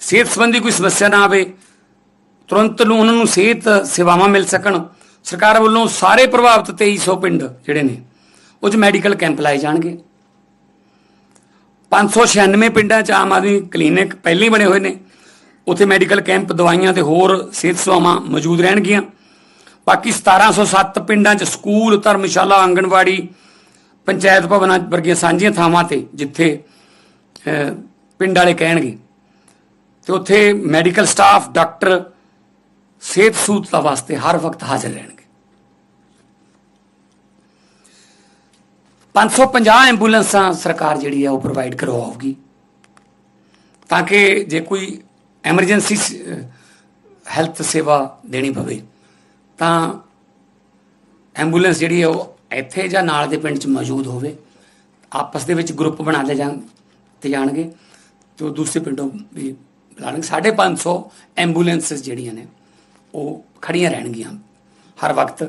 ਸਿਹਤ ਸੰਬੰਧੀ ਕੋਈ ਸਮੱਸਿਆ ਨਾ ਆਵੇ, ਤੁਰੰਤ ਨੂੰ ਉਹਨਾਂ ਨੂੰ ਸਿਹਤ ਸੇਵਾਵਾਂ ਮਿਲ ਸਕਣ। ਸਰਕਾਰ ਵੱਲੋਂ ਸਾਰੇ ਪ੍ਰਭਾਵਿਤ 2300 ਪਿੰਡ ਜਿਹੜੇ ਨੇ, ਉਹ 'ਚ ਮੈਡੀਕਲ ਕੈਂਪ ਲਾਏ ਜਾਣਗੇ। 596 ਪਿੰਡਾਂ 'ਚ ਆਮ ਆਦਮੀ ਕਲੀਨਿਕ ਪਹਿਲਾਂ ਹੀ ਬਣੇ ਹੋਏ ਨੇ। ਉੱਥੇ ਮੈਡੀਕਲ ਕੈਂਪ, ਦਵਾਈਆਂ ਤੇ ਹੋਰ ਸਿਹਤ ਸੇਵਾਵਾਂ ਮੌਜੂਦ ਰਹਿਣਗੀਆਂ। ਬਾਕੀ 1707 ਪਿੰਡਾਂ 'ਚ ਸਕੂਲ, ਧਰਮਸ਼ਾਲਾ, ਆਂਗਣਵਾੜੀ, ਪੰਚਾਇਤ ਭਵਨਾਂ ਵਰਗੀਆਂ ਸਾਂਝੀਆਂ ਥਾਵਾਂ ਤੇ ਜਿੱਥੇ ਪਿੰਡ ਵਾਲੇ ਕਹਿਣਗੇ। ਤੇ ਉੱਥੇ ਮੈਡੀਕਲ ਸਟਾਫ, ਡਾਕਟਰ ਸਿਹਤ ਸਹੂਲਤਾਂ ਵਾਸਤੇ ਹਰ ਵਕਤ ਹਾਜ਼ਰ ਰਹਿਣਗੇ। 550 ਐਂਬੂਲੈਂਸਾਂ ਸਰਕਾਰ ਜਿਹੜੀ ਹੈ ਉਹ ਪ੍ਰੋਵਾਈਡ ਕਰਵਾਉਗੀ। ਤਾਂ ਕਿ ਜੇ ਕੋਈ ਐਮਰਜੈਂਸੀ ਹੈਲਥ ਸੇਵਾ ਦੇਣੀ ਪਵੇ, ਤਾਂ ਐਂਬੂਲੈਂਸ ਜਿਹੜੀ ਹੈ ਉਹ ਇੱਥੇ ਜਾਂ ਨਾਲ ਦੇ ਪਿੰਡ 'ਚ ਮੌਜੂਦ ਹੋਵੇ, ਆਪਸ ਦੇ ਵਿੱਚ ਗਰੁੱਪ ਬਣਾ ਲਏ ਜਾਣ, ਤੇ ਜਾਣਗੇ, ਤੇ ਉਹ ਦੂਸਰੇ ਪਿੰਡੋਂ ਵੀ ਬੁਲਾਣਗੇ 550 ਐਂਬੂਲੈਂਸਸ ਜਿਹੜੀਆਂ ਨੇ ਉਹ ਖੜੀਆਂ ਰਹਿਣਗੀਆਂ ਹਰ ਵਕਤ।